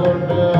Lord.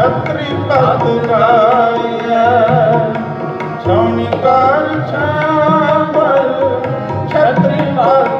ਛਤਰੀ ਭਗਤ ਰਾਇਆ ਛਾਉਣੀ ਕਰ ਛਾਵਰ ਛਤਰੀ ਭਗਤ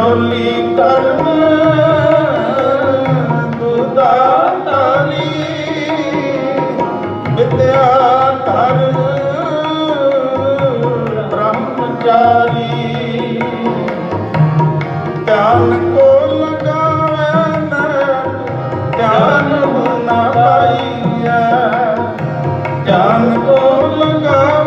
ਬੋਲੀ ਕਰਮ ਦੁਦਾ ਤਾਰੀ ਵਿਦਿਆ ਧਰਮ ਬ੍ਰਹਮਚਾਰੀ। ਧਿਆਨ ਕੋ ਲਗਾਵੇ ਨਾ, ਧਿਆਨ ਨਾ ਪਾਈਐ। ਧਿਆਨ ਕੋ ਲਗਾਵੇ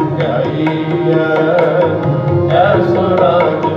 ਗਾਈਆ ਐਸਾ ਰਾਜ